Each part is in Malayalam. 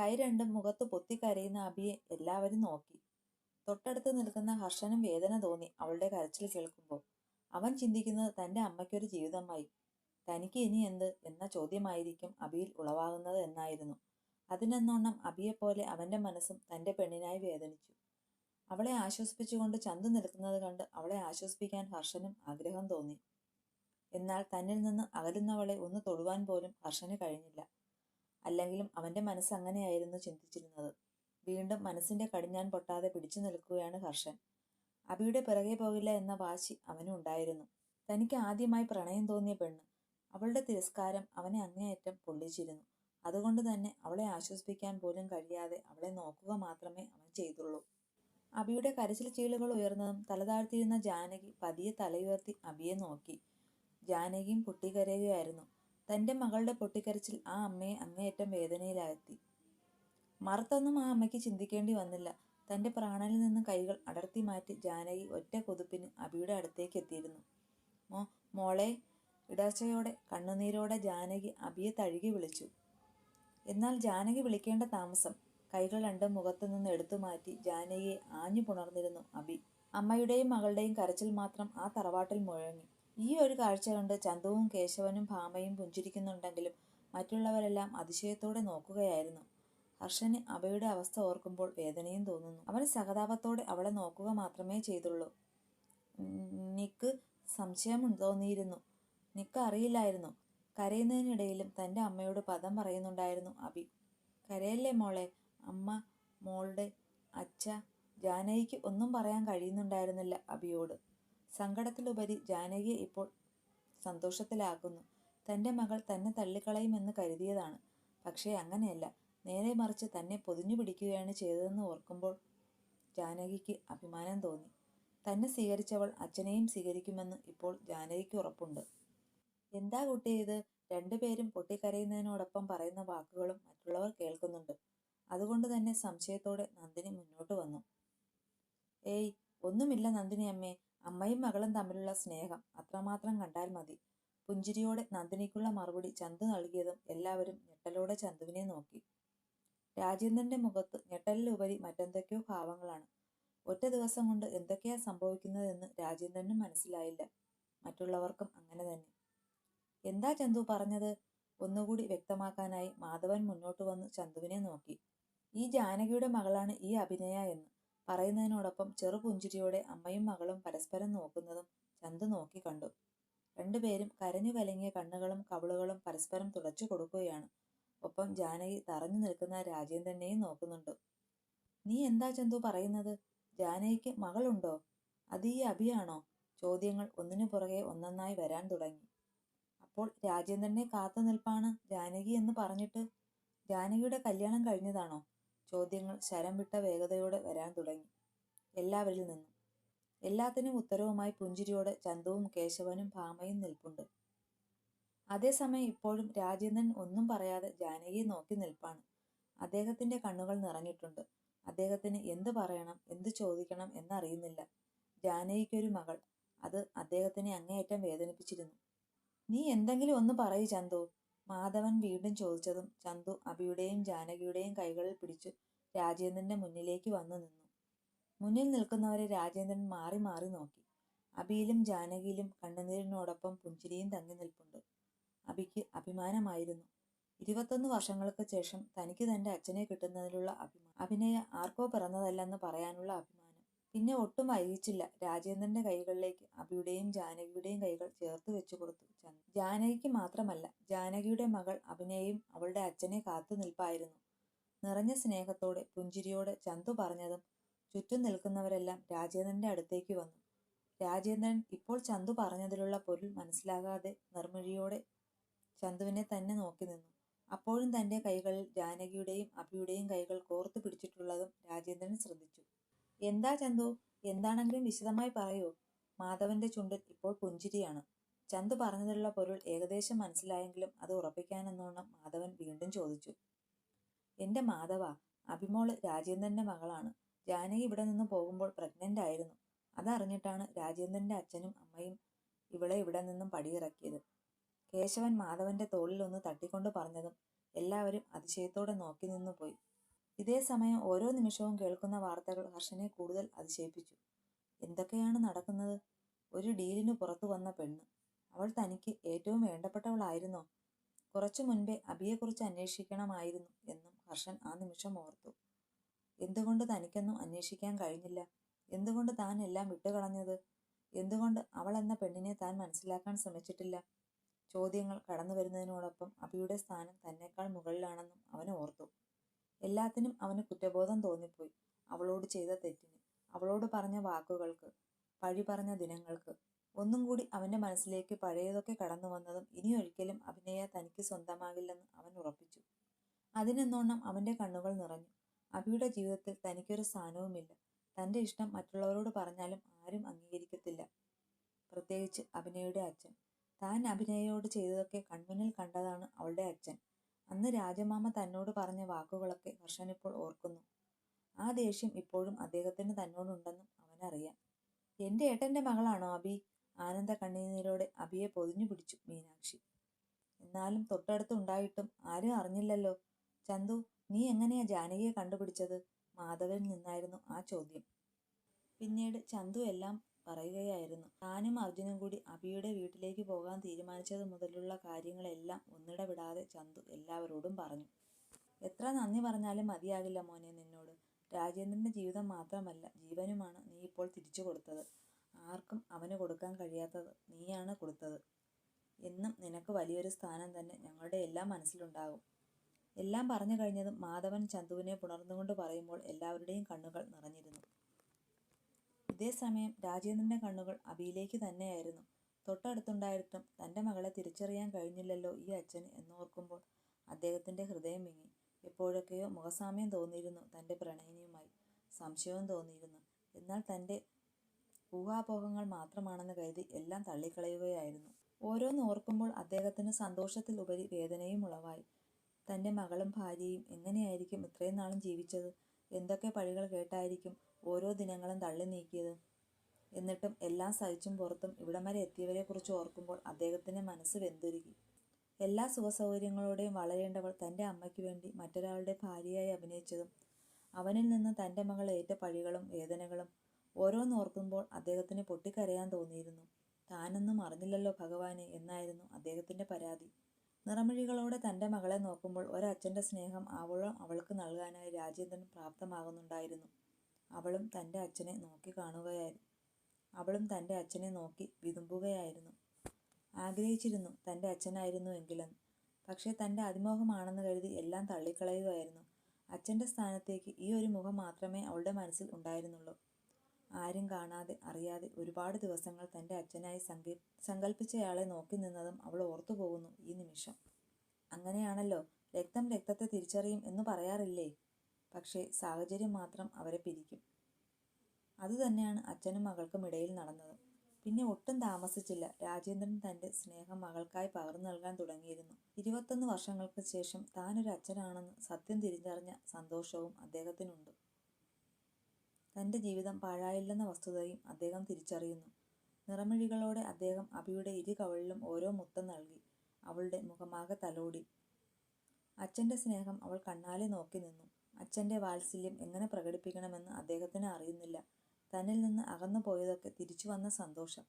കൈ രണ്ടും മുഖത്ത് പൊത്തിക്കരയുന്ന അബിയെ എല്ലാവരും നോക്കി. തൊട്ടടുത്ത് നിൽക്കുന്ന ഹർഷനും വേദന തോന്നി അവളുടെ കരച്ചിൽ കേൾക്കുമ്പോൾ അവൻ ചിന്തിക്കുന്നത് തന്റെ അമ്മയ്ക്കൊരു ജീവിതമായി. തനിക്ക് ഇനി എന്ത് എന്ന ചോദ്യമായിരിക്കും അബിയിൽ ഉളവാകുന്നത് എന്നായിരുന്നു. അതിനെന്നോണം അബിയെപ്പോലെ അവന്റെ മനസ്സും തന്റെ പെണ്ണിനായി വേദനിച്ചു. അവളെ ആശ്വസിപ്പിച്ചുകൊണ്ട് ചന്തു നിൽക്കുന്നത് കണ്ട് അവളെ ആശ്വസിപ്പിക്കാൻ ഹർഷനും ആഗ്രഹം തോന്നി. എന്നാൽ തന്നിൽ നിന്ന് അകലുന്നവളെ ഒന്ന് തൊടുവാൻ പോലും ഹർഷന് കഴിഞ്ഞില്ല. അല്ലെങ്കിലും അവന്റെ മനസ്സ് അങ്ങനെയായിരുന്നു ചിന്തിച്ചിരുന്നത്. വീണ്ടും മനസ്സിന്റെ കടിഞ്ഞാൻ പൊട്ടാതെ പിടിച്ചു നിൽക്കുകയാണ് ഹർഷൻ. അബിയുടെ പിറകെ പോകില്ല എന്ന വാശി അവനും ഉണ്ടായിരുന്നു. തനിക്ക് ആദ്യമായി പ്രണയം തോന്നിയ പെണ്ണ്. അവളുടെ തിരസ്കാരം അവനെ അങ്ങേയറ്റം പൊള്ളിച്ചിരുന്നു. അതുകൊണ്ട് തന്നെ അവളെ ആശ്വസിപ്പിക്കാൻ പോലും കഴിയാതെ അവളെ നോക്കുക മാത്രമേ അവൻ ചെയ്തുള്ളൂ. അബിയുടെ കരച്ചിൽ ചീളുകൾ ഉയർന്നതും തലതാഴ്ത്തിയിരുന്ന ജാനകി പതിയെ തലയുയർത്തി അബിയെ നോക്കി. ജാനകിയും പൊട്ടിക്കരയുകയായിരുന്നു തന്റെ മകളുടെ പൊട്ടിക്കരച്ചിൽ ആ അമ്മയെ അങ്ങേയറ്റം വേദനയിലാഴ്ത്തി. മറുത്തൊന്നും ആ അമ്മയ്ക്ക് ചിന്തിക്കേണ്ടി വന്നില്ല. തന്റെ പ്രാണനിൽ നിന്ന് കൈകൾ അടർത്തി മാറ്റി ജാനകി ഒറ്റ കൊതുപ്പിന് അബിയുടെ അടുത്തേക്ക് എത്തിയിരുന്നു. മോ മോളെ ഇടർച്ചയോടെ കണ്ണുനീരോടെ ജാനകി അബിയെ തഴുകി വിളിച്ചു. എന്നാൽ ജാനകി വിളിക്കേണ്ട താമസം കൈകൾ രണ്ടും മുഖത്തു നിന്ന് എടുത്തു മാറ്റി ജാനകിയെ ആഞ്ഞു പുണർന്നിരുന്നു അബി. അമ്മയുടെയും മകളുടെയും കരച്ചിൽ മാത്രം ആ തറവാട്ടിൽ മുഴങ്ങി. ഈ ഒരു കാഴ്ച കണ്ട് ചന്തുവും കേശവനും ഭാമയും പുഞ്ചിരിക്കുന്നുണ്ടെങ്കിലും മറ്റുള്ളവരെല്ലാം അതിശയത്തോടെ നോക്കുകയായിരുന്നു. ഹർഷന് അബയുടെ അവസ്ഥ ഓർക്കുമ്പോൾ വേദനയും തോന്നുന്നു. അവൻ സഹതാപത്തോടെ അവളെ നോക്കുക മാത്രമേ ചെയ്തുള്ളൂ. നിക്ക് സംശയം തോന്നിയിരുന്നു. നിക്ക് അറിയില്ലായിരുന്നു. കരയുന്നതിനിടയിലും തന്റെ അമ്മയോട് പദം പറയുന്നുണ്ടായിരുന്നു അബി കരയല്ലേ മോളെ? അമ്മ മോളുടെ അച്ഛ ജാനകിക്ക് ഒന്നും പറയാൻ കഴിയുന്നുണ്ടായിരുന്നില്ല അബിയോട് സങ്കടത്തിലുപരി ജാനകിയെ ഇപ്പോൾ സന്തോഷത്തിലാക്കുന്നു. തന്റെ മകൾ തന്നെ തള്ളിക്കളയുമെന്ന് കരുതിയതാണ്. പക്ഷേ അങ്ങനെയല്ല. നേരെ മറിച്ച് തന്നെ പൊതിഞ്ഞു പിടിക്കുകയാണ് ചെയ്തതെന്ന് ഓർക്കുമ്പോൾ ജാനകിക്ക് അഭിമാനം തോന്നി. തന്നെ സ്വീകരിച്ചവൾ അച്ഛനെയും സ്വീകരിക്കുമെന്ന് ഇപ്പോൾ ജാനകിക്ക് ഉറപ്പുണ്ട്. എന്താ കുട്ടി ഇത്? രണ്ടുപേരും പൊട്ടിക്കരയുന്നതിനോടൊപ്പം പറയുന്ന വാക്കുകളും മറ്റുള്ളവർ കേൾക്കുന്നുണ്ട്. അതുകൊണ്ട് തന്നെ സംശയത്തോടെ നന്ദിനി മുന്നോട്ട് വന്നു. ഏയ് ഒന്നുമില്ല നന്ദിനി അമ്മേ. അമ്മയും മകളും തമ്മിലുള്ള സ്നേഹം അത്രമാത്രം കണ്ടാൽ മതി. പുഞ്ചിരിയോടെ നന്ദിനിക്കുള്ള മറുപടി ചന്തു നൽകിയതും എല്ലാവരും ഞെട്ടലോടെ ചന്തുവിനെ നോക്കി. രാജേന്ദ്രന്റെ മുഖത്ത് ഞെട്ടലിലുപരി മറ്റെന്തൊക്കെയോ ഭാവങ്ങളാണ്. ഒറ്റ ദിവസം കൊണ്ട് എന്തൊക്കെയാ സംഭവിക്കുന്നതെന്ന് രാജേന്ദ്രനും മനസ്സിലായില്ല. മറ്റുള്ളവർക്കും അങ്ങനെ തന്നെ. എന്താ ചന്തു പറഞ്ഞത്? ഒന്നുകൂടി വ്യക്തമാക്കാനായി മാധവൻ മുന്നോട്ട് വന്ന് ചന്തുവിനെ നോക്കി. ഈ ജാനകിയുടെ മകളാണ് ഈ അഭിനയ എന്ന്. പറയുന്നതിനോടൊപ്പം ചെറുപുഞ്ചിരിയോടെ അമ്മയും മകളും പരസ്പരം നോക്കുന്നതും ചന്തു നോക്കി കണ്ടു. രണ്ടുപേരും കരഞ്ഞു കലങ്ങിയ കണ്ണുകളും കവിളുകളും പരസ്പരം തുടച്ചു കൊടുക്കുകയാണ്. ഒപ്പം ജാനകി തറഞ്ഞു നിൽക്കുന്ന രാജേന്ദ്രനെയും നോക്കുന്നുണ്ട്. നീ എന്താ ചന്തു പറയുന്നത്? ജാനകിക്ക് മകളുണ്ടോ? അത് ഈ അഭിയാണോ ചോദ്യങ്ങൾ ഒന്നിനു പുറകെ ഒന്നൊന്നായി വരാൻ തുടങ്ങി. അപ്പോൾ രാജേന്ദ്രനെ കാത്തു നിൽപ്പാണ് ജാനകി എന്ന് പറഞ്ഞിട്ട് ജാനകിയുടെ കല്യാണം കഴിഞ്ഞതാണോ? ചോദ്യങ്ങൾ ശരം വിട്ട വേഗതയോടെ വരാൻ തുടങ്ങി. എല്ലാവരിൽ നിന്നും. എല്ലാത്തിനും ഉത്തരവുമായി പുഞ്ചിരിയോടെ ചന്തുവും കേശവനും ഭാമയും നിൽപ്പുണ്ട്. അതേസമയം ഇപ്പോഴും രാജേന്ദ്രൻ ഒന്നും പറയാതെ ജാനകിയെ നോക്കി നിൽപ്പാണ്. അദ്ദേഹത്തിന്റെ കണ്ണുകൾ നിറഞ്ഞിട്ടുണ്ട്. അദ്ദേഹത്തിന് എന്ത് പറയണം എന്ത് ചോദിക്കണം എന്നറിയുന്നില്ല. ജാനകിക്കൊരു മകൾ. അത് അദ്ദേഹത്തിനെ അങ്ങേയറ്റം വേദനിപ്പിച്ചിരുന്നു. നീ എന്തെങ്കിലും ഒന്ന് പറയൂ ചന്തു. മാധവൻ വീണ്ടും ചോദിച്ചതും ചന്തു അബിയുടെയും ജാനകിയുടെയും കൈകളിൽ പിടിച്ചു രാജേന്ദ്രന്റെ മുന്നിലേക്ക് വന്നു നിന്നു. മുന്നിൽ നിൽക്കുന്നവരെ രാജേന്ദ്രൻ മാറി മാറി നോക്കി. അബിയിലും ജാനകിയിലും കണ്ണുനീരിനോടൊപ്പം പുഞ്ചിരിയും തങ്ങി നിൽപ്പുണ്ട്. അബിക്ക് അഭിമാനമായിരുന്നു. ഇരുപത്തൊന്ന് വർഷങ്ങൾക്ക് ശേഷം തനിക്ക് തന്റെ അച്ഛനെ കിട്ടുന്നതിലുള്ള അഭിനയ ആർക്കോ പിറന്നതല്ലെന്ന് പറയാനുള്ള അഭിമാനം. പിന്നെ ഒട്ടും വൈകിച്ചില്ല. രാജേന്ദ്രന്റെ കൈകളിലേക്ക് അബിയുടെയും ജാനകിയുടെയും കൈകൾ ചേർത്ത് വെച്ചു കൊടുത്തു. ചന്തു ജാനകിക്ക് മാത്രമല്ല ജാനകിയുടെ മകൾ അഭിനയും അവളുടെ അച്ഛനെ കാത്തു നിൽപ്പായിരുന്നു. നിറഞ്ഞ സ്നേഹത്തോടെ പുഞ്ചിരിയോടെ ചന്തു പറഞ്ഞതും ചുറ്റും നിൽക്കുന്നവരെല്ലാം രാജേന്ദ്രന്റെ അടുത്തേക്ക് വന്നു. രാജേന്ദ്രൻ ഇപ്പോൾ ചന്തു പറഞ്ഞതിലുള്ള പൊരുൾ മനസ്സിലാകാതെ നിർമ്മിഴിയോടെ ചന്തുവിനെ തന്നെ നോക്കി നിന്നു. അപ്പോഴും തന്റെ കൈകളിൽ ജാനകിയുടെയും അഭിയുടെയും കൈകൾ കോർത്തു പിടിച്ചിട്ടുള്ളതും രാജേന്ദ്രൻ ശ്രദ്ധിച്ചു. എന്താ ചന്തു? എന്താണെങ്കിലും വിശദമായി പറയൂ. മാധവന്റെ ചുണ്ടിൽ ഇപ്പോൾ പുഞ്ചിരിയാണ്. ചന്തു പറഞ്ഞതിലുള്ള പൊരുൾ ഏകദേശം മനസ്സിലായെങ്കിലും അത് ഉറപ്പിക്കാനെന്നോണം മാധവൻ വീണ്ടും ചോദിച്ചു. എന്റെ മാധവ അഭിമോൾ രാജേന്ദ്രന്റെ മകളാണ്. ജാനകി ഇവിടെ നിന്ന് പോകുമ്പോൾ പ്രഗ്നന്റ് ആയിരുന്നു. അതറിഞ്ഞിട്ടാണ് രാജേന്ദ്രന്റെ അച്ഛനും അമ്മയും ഇവളെ ഇവിടെ നിന്നും പടിയിറക്കിയത്. കേശവൻ മാധവന്റെ തോളിൽ ഒന്ന് തട്ടിക്കൊണ്ട് പറഞ്ഞതും എല്ലാവരും അതിശയത്തോടെ നോക്കി നിന്നു പോയി ഇതേ സമയം ഓരോ നിമിഷവും കേൾക്കുന്ന വാർത്തകൾ ഹർഷനെ കൂടുതൽ അതിശയിപ്പിച്ചു. എന്തൊക്കെയാണ് നടക്കുന്നത്? ഒരു ഡീലിന് പുറത്തു വന്ന പെണ്ണ്. അവൾ തനിക്ക് ഏറ്റവും വേണ്ടപ്പെട്ടവളായിരുന്നോ? കുറച്ചു മുൻപേ അബിയെക്കുറിച്ച് അന്വേഷിക്കണമായിരുന്നു എന്നും ഹർഷൻ ആ നിമിഷം ഓർത്തു. എന്തുകൊണ്ട് തനിക്കൊന്നും അന്വേഷിക്കാൻ കഴിഞ്ഞില്ല? എന്തുകൊണ്ട് താൻ എല്ലാം വിട്ടുകളഞ്ഞത്? എന്തുകൊണ്ട് അവൾ എന്ന പെണ്ണിനെ താൻ മനസ്സിലാക്കാൻ ശ്രമിച്ചിട്ടില്ല? ചോദ്യങ്ങൾ കടന്നു വരുന്നതിനോടൊപ്പം അബിയുടെ സ്ഥാനം തന്നെക്കാൾ മുകളിലാണെന്നും അവൻ ഓർത്തു. എല്ലാത്തിനും അവന് കുറ്റബോധം തോന്നിപ്പോയി. അവളോട് ചെയ്ത തെറ്റിന് അവളോട് പറഞ്ഞ വാക്കുകൾക്ക് പഴി പറഞ്ഞ ദിനങ്ങൾക്ക് ഒന്നും കൂടി അവന്റെ മനസ്സിലേക്ക് പഴയതൊക്കെ കടന്നു വന്നതും ഇനിയൊരിക്കലും അഭിനയ തനിക്ക് സ്വന്തമാകില്ലെന്ന് അവൻ ഉറപ്പിച്ചു. അതിനെന്നോണം അവന്റെ കണ്ണുകൾ നിറഞ്ഞു. അഭിയുടെ ജീവിതത്തിൽ തനിക്കൊരു സ്ഥാനവുമില്ല. തന്റെ ഇഷ്ടം മറ്റുള്ളവരോട് പറഞ്ഞാലും ആരും അംഗീകരിക്കത്തില്ല. പ്രത്യേകിച്ച് അഭിനയുടെ അച്ഛൻ. താൻ അഭിനയോട് ചെയ്തതൊക്കെ കൺമുന്നിൽ കണ്ടതാണ് അവളുടെ അച്ഛൻ. അന്ന് രാജമാമ തന്നോട് പറഞ്ഞ വാക്കുകളൊക്കെ ഹർഷൻ ഇപ്പോൾ ഓർക്കുന്നു. ആ ദേഷ്യം ഇപ്പോഴും അദ്ദേഹത്തിന് തന്നോടുണ്ടെന്നും അവനറിയാം. എന്റെ ഏട്ടന്റെ മകളാണോ അബി? ആനന്ദ കണ്ണീരോടെ അബിയെ പൊതിഞ്ഞു പിടിച്ചു മീനാക്ഷി. എന്നാലും തൊട്ടടുത്ത് ഉണ്ടായിട്ടും ആരും അറിഞ്ഞില്ലല്ലോ. ചന്തു നീ എങ്ങനെയാ ജാനകിയെ കണ്ടുപിടിച്ചത്? മാധവനിൽ നിന്നായിരുന്നു ആ ചോദ്യം. പിന്നീട് ചന്തു എല്ലാം പറയുകയായിരുന്നു. താനും അർജുനും കൂടി അബിയുടെ വീട്ടിലേക്ക് പോകാൻ തീരുമാനിച്ചത് മുതലുള്ള കാര്യങ്ങളെല്ലാം ഒന്നിട വിടാതെ ചന്തു എല്ലാവരോടും പറഞ്ഞു. എത്ര നന്ദി പറഞ്ഞാലും മതിയാകില്ല മോനെ നിന്നോട്. രാജേന്ദ്രന്റെ ജീവിതം മാത്രമല്ല ജീവനുമാണ് നീ ഇപ്പോൾ തിരിച്ചു കൊടുത്തത്. ആർക്കും അവന് കൊടുക്കാൻ കഴിയാത്തത് നീയാണ് കൊടുത്തത്. എന്നും നിനക്ക് വലിയൊരു സ്ഥാനം തന്നെ ഞങ്ങളുടെ എല്ലാം മനസ്സിലുണ്ടാകും എല്ലാം പറഞ്ഞു കഴിഞ്ഞതും മാധവൻ ചന്തുവിനെ പുണർന്നുകൊണ്ട് പറയുമ്പോൾ എല്ലാവരുടെയും കണ്ണുകൾ നിറഞ്ഞിരുന്നു. ഇതേസമയം രാജേന്ദ്രന്റെ കണ്ണുകൾ അബിയിലേക്ക് തന്നെയായിരുന്നു. തൊട്ടടുത്തുണ്ടായിട്ടും തന്റെ മകളെ തിരിച്ചറിയാൻ കഴിഞ്ഞില്ലല്ലോ ഈ അച്ഛന് എന്നോർക്കുമ്പോൾ അദ്ദേഹത്തിന്റെ ഹൃദയം വിങ്ങി. എപ്പോഴൊക്കെയോ മുഖസാമ്യം തോന്നിയിരുന്നു തന്റെ പ്രണയിനിയുമായി. സംശയവും തോന്നിയിരുന്നു. എന്നാൽ തന്റെ ഊഹാപോഹങ്ങൾ മാത്രമാണെന്ന് കരുതി എല്ലാം തള്ളിക്കളയുകയായിരുന്നു. ഓരോന്ന് ഓർക്കുമ്പോൾ അദ്ദേഹത്തിന് സന്തോഷത്തിൽ ഉപരി വേദനയും ഉളവായി. തന്റെ മകളും ഭാര്യയും എങ്ങനെയായിരിക്കും ഇത്രയും നാളും ജീവിച്ചത്? എന്തൊക്കെ പഴികൾ കേട്ടായിരിക്കും ഓരോ ദിനങ്ങളും തള്ളി നീക്കിയത്? എന്നിട്ടും എല്ലാം സഹിച്ചും പുറത്തും ഇവിടം വരെ എത്തിയവരെക്കുറിച്ച് ഓർക്കുമ്പോൾ അദ്ദേഹത്തിന്റെ മനസ്സ് വെന്തുരുകി. എല്ലാ സുഖസൗകര്യങ്ങളോടെയും വളരേണ്ടവൾ തന്റെ അമ്മയ്ക്ക് വേണ്ടി മറ്റൊരാളുടെ ഭാര്യയായി അഭിനയിച്ചതും അവനിൽ നിന്ന് തന്റെ മകൾ ഏറ്റ പഴികളും വേദനകളും ഓരോന്നോർക്കുമ്പോൾ അദ്ദേഹത്തിന് പൊട്ടിക്കരയാൻ തോന്നിയിരുന്നു. താനൊന്നും അറിഞ്ഞില്ലല്ലോ ഭഗവാനെ എന്നായിരുന്നു അദ്ദേഹത്തിന്റെ പരാതി. നിറമിഴികളോടെ തന്റെ മകളെ നോക്കുമ്പോൾ ഒരച്ഛന്റെ സ്നേഹം അവളും അവൾക്ക് നൽകാനായി രാജേന്ദ്രൻ പ്രാപ്തമാകുന്നുണ്ടായിരുന്നു. അവളും തന്റെ അച്ഛനെ നോക്കി കാണുകയായിരുന്നു. അവളും തന്റെ അച്ഛനെ നോക്കി വിതുമ്പുകയായിരുന്നു. ആഗ്രഹിച്ചിരുന്നു തന്റെ അച്ഛനായിരുന്നു എങ്കിലെന്ന്. പക്ഷേ തന്റെ അതിമോഹമാണെന്ന് കരുതി എല്ലാം തള്ളിക്കളയുകയായിരുന്നു. അച്ഛന്റെ സ്ഥാനത്തേക്ക് ഈ ഒരു മുഖം മാത്രമേ അവളുടെ മനസ്സിൽ ഉണ്ടായിരുന്നുള്ളൂ. ആരും കാണാതെ അറിയാതെ ഒരുപാട് ദിവസങ്ങൾ തന്റെ അച്ഛനായി സങ്കൽ സങ്കല്പിച്ചയാളെ നോക്കി നിന്നതും അവൾ ഓർത്തു പോകുന്നു ഈ നിമിഷം. അങ്ങനെയാണല്ലോ രക്തം രക്തത്തെ തിരിച്ചറിയും എന്ന് പറയാറില്ലേ? പക്ഷേ സാഹചര്യം മാത്രം അവരെ പിരിക്കും. അതുതന്നെയാണ് അച്ഛനും മകൾക്കും ഇടയിൽ നടന്നത്. പിന്നെ ഒട്ടും താമസിച്ചില്ല. രാജേന്ദ്രൻ തന്റെ സ്നേഹം മകൾക്കായി പകർന്നു നൽകാൻ തുടങ്ങിയിരുന്നു. ഇരുപത്തൊന്ന് വർഷങ്ങൾക്ക് ശേഷം താനൊരു അച്ഛനാണെന്ന് സത്യം തിരിച്ചറിഞ്ഞ സന്തോഷവും അദ്ദേഹത്തിനുണ്ട്. തന്റെ ജീവിതം പാഴായില്ലെന്ന വസ്തുതയും അദ്ദേഹം തിരിച്ചറിയുന്നു. നിറമിഴികളോടെ അദ്ദേഹം അഭിയുടെ ഇരു കവളിലും ഓരോ മുത്തം നൽകി അവളുടെ മുഖമാകെ തലോടി. അച്ഛന്റെ സ്നേഹം അവൾ കണ്ണാലെ നോക്കി നിന്നു. അച്ഛന്റെ വാത്സല്യം എങ്ങനെ പ്രകടിപ്പിക്കണമെന്ന് അദ്ദേഹത്തിന് അറിയുന്നില്ല. തന്നിൽ നിന്ന് അകന്നു പോയതൊക്കെ തിരിച്ചു വന്ന സന്തോഷം.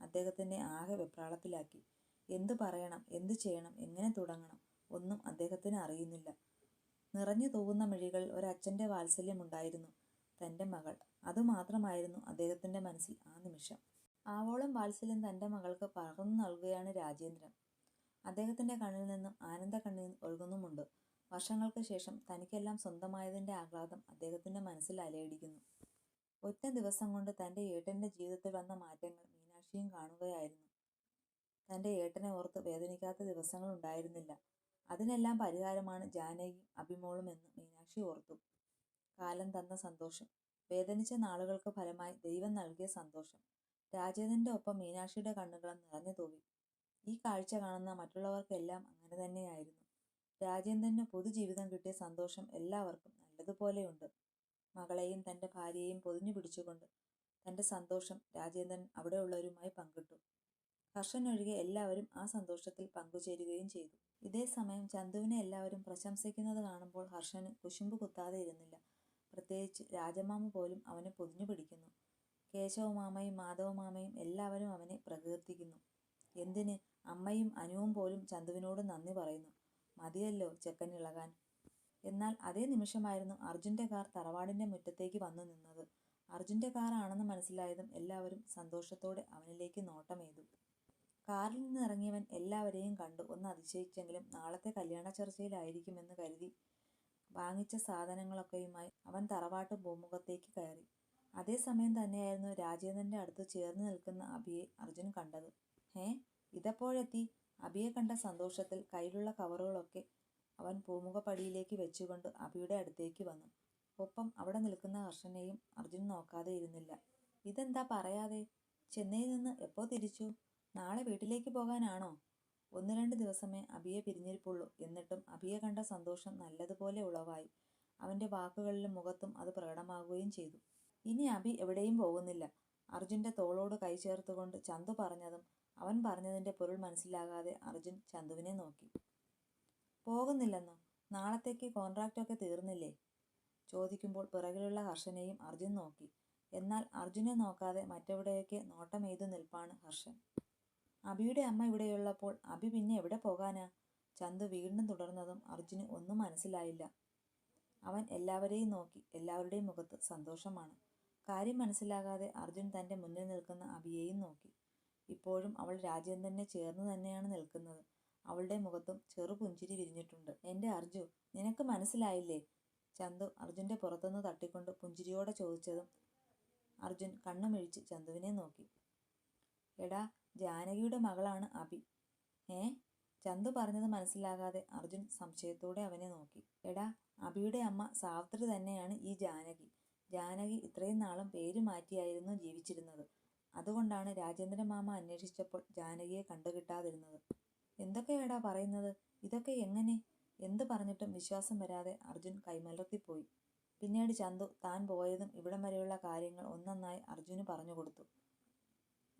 അദ്ദേഹത്തിന്റെ ആകെ വെപ്രാളത്തിലാക്കി. എന്തു പറയണം എന്തു ചെയ്യണം എങ്ങനെ തുടങ്ങണം ഒന്നും അദ്ദേഹത്തിന് അറിയുന്നില്ല. നിറഞ്ഞു തൂവുന്ന മിഴികൾ ഒരച്ഛന്റെ വാത്സല്യമുണ്ടായിരുന്നു തന്റെ മകൾ. അതുമാത്രമായിരുന്നു അദ്ദേഹത്തിന്റെ മനസ്സിൽ ആ നിമിഷം. ആവോളം വാത്സല്യം തന്റെ മകൾക്ക് പകർന്നു നൽകുകയാണ് രാജേന്ദ്രൻ. അദ്ദേഹത്തിന്റെ കണ്ണിൽ നിന്നും ആനന്ദ കണ്ണിൽ ഒഴുകുന്നുമുണ്ട്. വർഷങ്ങൾക്ക് ശേഷം തനിക്കെല്ലാം സ്വന്തമായതിന്റെ ആഹ്ലാദം അദ്ദേഹത്തിന്റെ മനസ്സിൽ അലയടിക്കുന്നു. ഒറ്റ ദിവസം കൊണ്ട് തന്റെ ഏട്ടന്റെ ജീവിതത്തിൽ വന്ന മാറ്റങ്ങൾ മീനാക്ഷിയും കാണുകയായിരുന്നു. തന്റെ ഏട്ടനെ ഓർത്ത് വേദനിക്കാത്ത ദിവസങ്ങൾ ഉണ്ടായിരുന്നില്ല. അതിനെല്ലാം പരിഹാരമാണ് ജാനകിയും അഭിമോളും എന്ന് മീനാക്ഷി ഓർത്തു. കാലം തന്ന സന്തോഷം. വേദനിച്ച നാളുകൾക്ക് ഫലമായി ദൈവം നൽകിയ സന്തോഷം. രാജേന്ദ്രന്റെ ഒപ്പം മീനാക്ഷിയുടെ കണ്ണുകളും നിറഞ്ഞു തൂവി. ഈ കാഴ്ച കാണുന്ന മറ്റുള്ളവർക്കെല്ലാം അങ്ങനെ തന്നെയായിരുന്നു. രാജേന്ദ്രന് പൊതുജീവിതം കിട്ടിയ സന്തോഷം എല്ലാവർക്കും നല്ലതുപോലെയുണ്ട്. മകളെയും തന്റെ ഭാര്യയെയും പൊതിഞ്ഞു പിടിച്ചുകൊണ്ട് തന്റെ സന്തോഷം രാജേന്ദ്രൻ അവിടെയുള്ളവരുമായി പങ്കിട്ടു. ഹർഷൻ ഒഴികെ എല്ലാവരും ആ സന്തോഷത്തിൽ പങ്കുചേരുകയും ചെയ്തു. ഇതേ സമയം ചന്തുവിനെ എല്ലാവരും പ്രശംസിക്കുന്നത് കാണുമ്പോൾ ഹർഷന് കുശുമ്പ് കുത്താതെ ഇരുന്നില്ല. പ്രത്യേകിച്ച് രാജമാമ പോലും അവനെ പൊതിഞ്ഞു പിടിക്കുന്നു. കേശവമാമയും മാധവമാമയും എല്ലാവരും അവനെ പ്രകീർത്തിക്കുന്നു. എന്തിന്? അമ്മയും അനുവും പോലും ചന്തുവിനോട് നന്ദി പറയുന്നു. മതിയല്ലോ ചെക്കൻ ഇളകാൻ. എന്നാൽ അതേ നിമിഷമായിരുന്നു അർജുന്റെ കാർ തറവാടിന്റെ മുറ്റത്തേക്ക് വന്നു നിന്നത്. അർജുന്റെ കാറാണെന്ന് മനസ്സിലായതും എല്ലാവരും സന്തോഷത്തോടെ അവനിലേക്ക് നോട്ടമെയ്തു കാറിൽ നിന്ന് ഇറങ്ങിയവൻ എല്ലാവരെയും കണ്ടു. ഒന്ന് അതിശയിച്ചെങ്കിലും നാളത്തെ കല്യാണ ചർച്ചയിലായിരിക്കുമെന്ന് കരുതി വാങ്ങിച്ച സാധനങ്ങളൊക്കെയുമായി അവൻ തറവാട്ട് പൂമുഖത്തേക്ക് കയറി. അതേസമയം തന്നെയായിരുന്നു രാജേന്ദ്രന്റെ അടുത്ത് ചേർന്ന് നിൽക്കുന്ന അബിയെ അർജുൻ കണ്ടത്. ഏ ഇതപ്പോഴെത്തി? അബിയെ കണ്ട സന്തോഷത്തിൽ കയ്യിലുള്ള കവറുകളൊക്കെ അവൻ പൂമുഖപ്പടിയിലേക്ക് വെച്ചുകൊണ്ട് അബിയുടെ അടുത്തേക്ക് വന്നു. ഒപ്പം അവിടെ നിൽക്കുന്ന ഹർഷനെയും അർജുൻ നോക്കാതെ ഇരുന്നില്ല. ഇതെന്താ പറയാതെ? ചെന്നൈയിൽ നിന്ന് എപ്പോ തിരിച്ചു? നാളെ വീട്ടിലേക്ക് പോകാനാണോ? ഒന്ന് രണ്ട് ദിവസമേ അഭിയെ പിരിഞ്ഞിരിപ്പുള്ളൂ. എന്നിട്ടും അഭിയെ കണ്ട സന്തോഷം നല്ലതുപോലെ ഉളവായി. അവന്റെ വാക്കുകളിലും മുഖത്തും അത് പ്രകടമാകുകയും ചെയ്തു. ഇനി അഭി എവിടെയും പോകുന്നില്ല. അർജുന്റെ തോളോട് കൈ ചേർത്തുകൊണ്ട് ചന്തു പറഞ്ഞതും അവൻ പറഞ്ഞതിന്റെ പൊരുൾ മനസ്സിലാകാതെ അർജുൻ ചന്തുവിനെ നോക്കി. പോകുന്നില്ലെന്നോ? നാളത്തേക്ക് കോൺട്രാക്റ്റൊക്കെ തീർന്നില്ലേ? ചോദിക്കുമ്പോൾ പിറകിലുള്ള ഹർഷനെയും അർജുൻ നോക്കി. എന്നാൽ അർജുനെ നോക്കാതെ മറ്റെവിടെയൊക്കെ നോട്ടമെയ്തു നിൽപ്പാണ് ഹർഷൻ. അഭിയുടെ അമ്മ ഇവിടെയുള്ളപ്പോൾ അഭി പിന്നെ എവിടെ പോകാനാ ചന്തു വീണ്ടും തുടർന്നതും അർജുന് ഒന്നും മനസ്സിലായില്ല. അവൻ എല്ലാവരെയും നോക്കി എല്ലാവരുടെയും മുഖത്ത് സന്തോഷമാണ്. കാര്യം മനസ്സിലാകാതെ അർജുൻ തന്റെ മുന്നിൽ നിൽക്കുന്ന അഭിയെയും നോക്കി. ഇപ്പോഴും അവൾ രാജേന്ദ്രനെ ചേർന്ന് തന്നെയാണ് നിൽക്കുന്നത്. അവളുടെ മുഖത്തും ചെറു പുഞ്ചിരി വിരിഞ്ഞിട്ടുണ്ട്. എന്റെ അർജു നിനക്ക് മനസ്സിലായില്ലേ ചന്തു അർജുന്റെ പുറത്തുനിന്ന് തട്ടിക്കൊണ്ട് പുഞ്ചിരിയോടെ ചോദിച്ചതും അർജുൻ കണ്ണുമിഴിച്ച് ചന്തുവിനെ നോക്കി. എടാ ജാനകിയുടെ മകളാണ് അഭി. ഏ? ചന്തു പറഞ്ഞത് മനസ്സിലാകാതെ അർജുൻ സംശയത്തോടെ അവനെ നോക്കി. എടാ അഭിയുടെ അമ്മ സാവിത്രി തന്നെയാണ് ഈ ജാനകി. ജാനകി ഇത്രയും നാളും പേര് മാറ്റിയായിരുന്നു ജീവിച്ചിരുന്നത്. അതുകൊണ്ടാണ് രാജേന്ദ്ര മാമ അന്വേഷിച്ചപ്പോൾ ജാനകിയെ കണ്ടുകിട്ടാതിരുന്നത്. എന്തൊക്കെയാടാ പറയുന്നത്? ഇതൊക്കെ എങ്ങനെ? എന്ത് പറഞ്ഞിട്ടും വിശ്വാസം വരാതെ അർജുൻ കൈമലർത്തിപ്പോയി പിന്നീട് ചന്തു താൻ പോയതും ഇവിടം വരെയുള്ള കാര്യങ്ങൾ ഒന്നൊന്നായി അർജുന് പറഞ്ഞു കൊടുത്തു.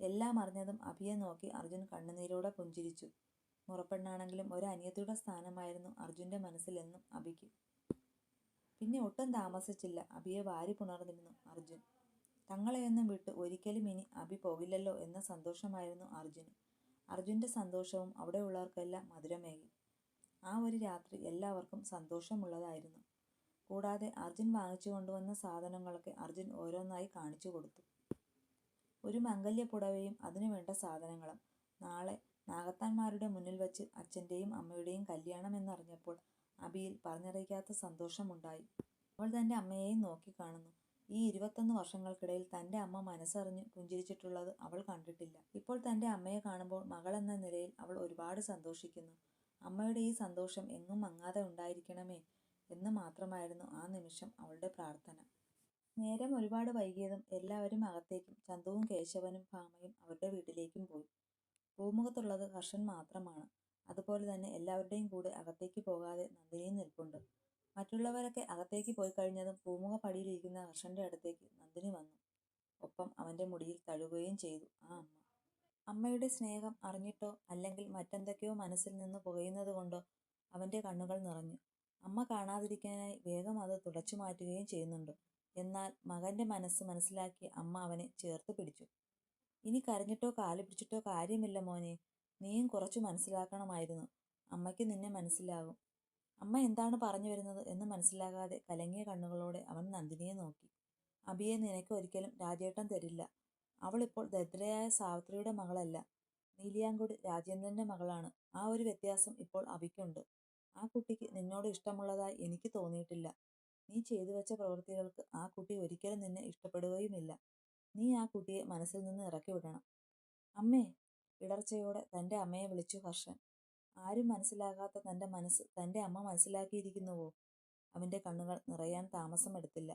എല്ലാം അറിഞ്ഞതും അഭിയെ നോക്കി അർജുൻ കണ്ണുനീരോടെ പുഞ്ചിരിച്ചു. മുറപ്പെണ്ണാണെങ്കിലും ഒരു അനിയത്തിയുടെ സ്ഥാനമായിരുന്നു അർജുന്റെ മനസ്സിലെന്നും അഭിക്ക്. പിന്നെ ഒട്ടും താമസിച്ചില്ല. അഭിയെ വാരി പുണർന്നിരുന്നു അർജുൻ. തങ്ങളെയൊന്നും വിട്ട് ഒരിക്കലും ഇനി അഭി പോകില്ലല്ലോ എന്ന സന്തോഷമായിരുന്നു അർജുന്. അർജുന്റെ സന്തോഷവും അവിടെയുള്ളവർക്കെല്ലാം മധുരമേകി. ആ ഒരു രാത്രി എല്ലാവർക്കും സന്തോഷമുള്ളതായിരുന്നു. കൂടാതെ അർജുൻ വാങ്ങിച്ചു കൊണ്ടുവന്ന സാധനങ്ങളൊക്കെ അർജുൻ ഓരോന്നായി കാണിച്ചു കൊടുത്തു. ഒരു മംഗല്യപ്പുടവയും അതിനു വേണ്ട സാധനങ്ങളും. നാളെ നാഗത്താന്മാരുടെ മുന്നിൽ വച്ച് അച്ഛന്റെയും അമ്മയുടെയും കല്യാണം എന്നറിഞ്ഞപ്പോൾ അബിയിൽ പറഞ്ഞറിയിക്കാത്ത സന്തോഷമുണ്ടായി. അവൾ തന്റെ അമ്മയെയും നോക്കിക്കാണുന്നു ഈ ഇരുപത്തൊന്ന് വർഷങ്ങൾക്കിടയിൽ തന്റെ അമ്മ മനസ്സറിഞ്ഞ് പുഞ്ചിരിച്ചിട്ടുള്ളത് അവൾ കണ്ടിട്ടില്ല. ഇപ്പോൾ തന്റെ അമ്മയെ കാണുമ്പോൾ മകളെന്ന നിലയിൽ അവൾ ഒരുപാട് സന്തോഷിക്കുന്നു. അമ്മയുടെ ഈ സന്തോഷം എങ്ങും മങ്ങാതെ ഉണ്ടായിരിക്കണമേ എന്ന് മാത്രമായിരുന്നു ആ നിമിഷം അവളുടെ പ്രാർത്ഥന. നേരം ഒരുപാട് വൈകിയതും എല്ലാവരും അകത്തേക്കും ചന്തുവും കേശവനും ഭാമയും അവരുടെ വീട്ടിലേക്കും പോയി. പൂമുഖത്തുള്ളത് ഹർഷൻ മാത്രമാണ്. അതുപോലെ തന്നെ എല്ലാവരുടെയും കൂടെ അകത്തേക്ക് പോകാതെ നന്ദിനിയും നിൽപ്പുണ്ട്. മറ്റുള്ളവരൊക്കെ അകത്തേക്ക് പോയി കഴിഞ്ഞതും പൂമുഖ പടിയിലിരിക്കുന്ന ഹർഷന്റെ അടുത്തേക്ക് നന്ദിനി വന്നു. ഒപ്പം അവന്റെ മുടിയിൽ തഴുകുകയും ചെയ്തു. ആ അമ്മ. അമ്മയുടെ സ്നേഹം അറിഞ്ഞിട്ടോ അല്ലെങ്കിൽ മറ്റെന്തൊക്കെയോ മനസ്സിൽ നിന്ന് പുകയുന്നത് കൊണ്ടോ അവന്റെ കണ്ണുകൾ നിറഞ്ഞു. അമ്മ കാണാതിരിക്കാനായി വേഗം അത് തുടച്ചു മാറ്റുകയും ചെയ്യുന്നുണ്ട്. എന്നാൽ മകന്റെ മനസ്സ് മനസ്സിലാക്കി അമ്മ അവനെ ചേർത്ത് പിടിച്ചു. ഇനി കരഞ്ഞിട്ടോ കാൽ പിടിച്ചിട്ടോ കാര്യമില്ല മോനെ. നീയും കുറച്ച് മനസ്സിലാക്കണമായിരുന്നു. അമ്മയ്ക്ക് നിന്നെ മനസ്സിലാകും അമ്മ എന്താണ് പറഞ്ഞു വരുന്നത് എന്ന് മനസ്സിലാകാതെ കലങ്ങിയ കണ്ണുകളോടെ അവൻ നന്ദിനിയെ നോക്കി. അബിയെ നിനക്ക് ഒരിക്കലും രാജേട്ടൻ തരില്ല. അവളിപ്പോൾ ദരിദ്രയായ സാവിത്രിയുടെ മകളല്ല. നീലിയാങ്കുടി രാജേന്ദ്രന്റെ മകളാണ്. ആ ഒരു വ്യത്യാസം ഇപ്പോൾ അബിക്കുണ്ട്. ആ കുട്ടിക്ക് നിന്നോട് ഇഷ്ടമുള്ളതായി എനിക്ക് തോന്നിയിട്ടില്ല. നീ ചെയ്തു വെച്ച പ്രവൃത്തികൾക്ക് ആ കുട്ടി ഒരിക്കലും നിന്നെ ഇഷ്ടപ്പെടുകയുമില്ല. നീ ആ കുട്ടിയെ മനസ്സിൽ നിന്ന് ഇറക്കി വിടണം. അമ്മേ ഇടർച്ചയോടെ തന്റെ അമ്മയെ വിളിച്ചു ഹർഷൻ. ആരും മനസ്സിലാകാത്ത തന്റെ മനസ്സ് തന്റെ അമ്മ മനസ്സിലാക്കിയിരിക്കുന്നുവോ? അവന്റെ കണ്ണുകൾ നിറയാൻ താമസമെടുത്തില്ല.